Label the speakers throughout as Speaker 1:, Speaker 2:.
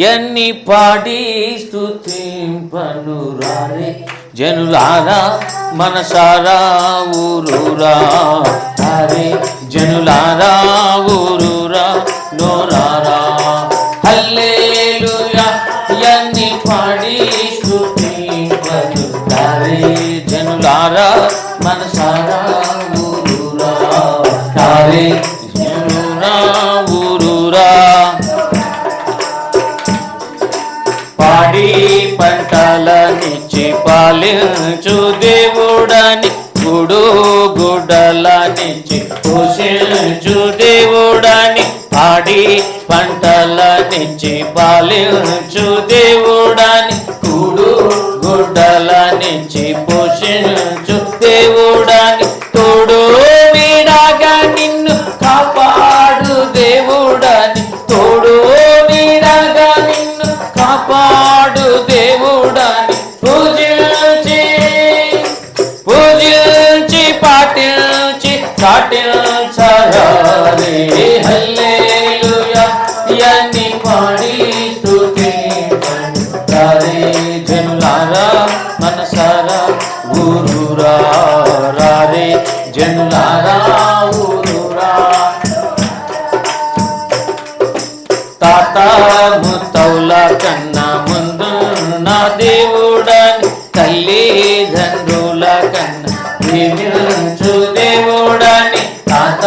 Speaker 1: ఎన్ని పాడి స్థుతింపను రారే. జనులారా మనసారా ఊరూరా. రారే జనులారా పాడి పంటలనిచ్చి పాలించు దేవుడని గుడు గుడలనిచ్చి పోషించు దేవుడని పాడి పంటలనిచ్చి పాలించు దేవుడని ఊరూరా రారే జనులారా ఊరూరా. తాత ముత్తౌల కన్నా ముందు నా దేవుడని తల్లిదండ్రుల కన్నా ప్రేమించు దేవుడని తాత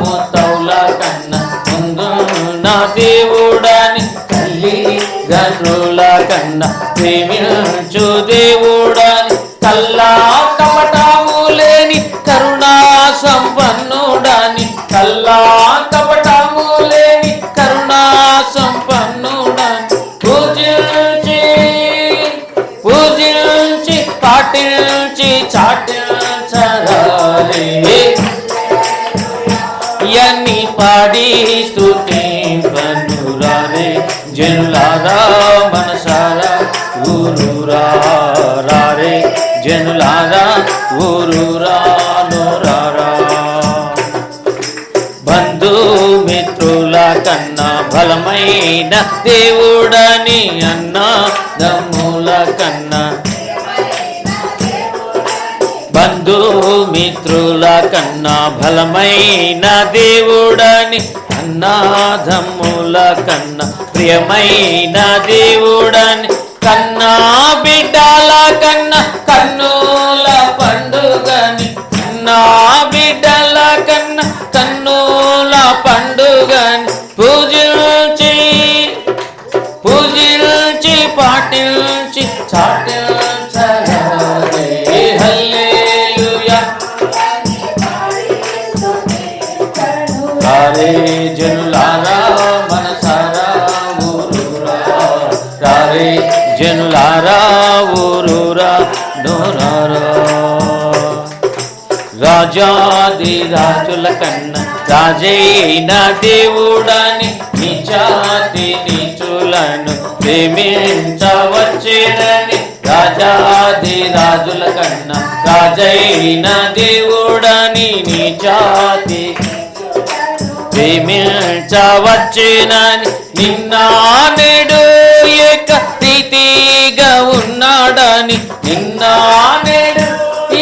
Speaker 1: ముత్తౌల కన్నా ముందు నా దేవుడని కన్నా ప్రేమించు కల్లా కపటము లేని కరుణా సంపన్నుడని. కల్లా కపటము లేని కరుణా సంపన్నుడని. పూజించి పూజించి పాటించి చాటించరాలే. ఇవన్నీ పాడి స్థుతి పనురారే జనులారా మనసారా ఊరూరా రారే జనులారా ఊరూరా నోరారా బంధుమిత్రుల కన్నా బలమైన దేవుడని అన్నా దమ్ముల కన్నా. బంధుమిత్రుల కన్నా బలమైన దేవుడని అన్నాధమ్ముల కన్నా ప్రియమైన దేవుడని కన్నా బిడ్డల కన్నా కన్నుల పండుగని. కన్నా బిడ్డల కన్నా కన్నుల పండుగని. పూజించి పూజించి పాటించి చాటించరారే హల్లెలూయా. రారే జనులారా ఊరురా నోరారా. రాజాది రాజుల కన్నా రాజైన దేవుడని నిజాతి నీచులను ప్రేమించవచ్చేనని రాజాది రాజుల కన్నా రాజైన దేవుడని నిజాతి ప్రేమించవచ్చేనని నిన్న నేడు ఏక ఏకరీతిగా ఉన్నాడని నిన్న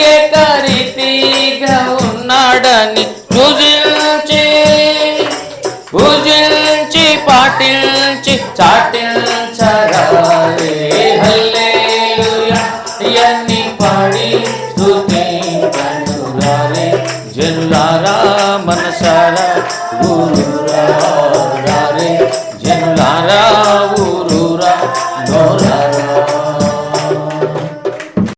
Speaker 1: ఏకరీతిగా ఉన్నాడని పూజించి పూజించి పాటించి చాటించరారే హల్లే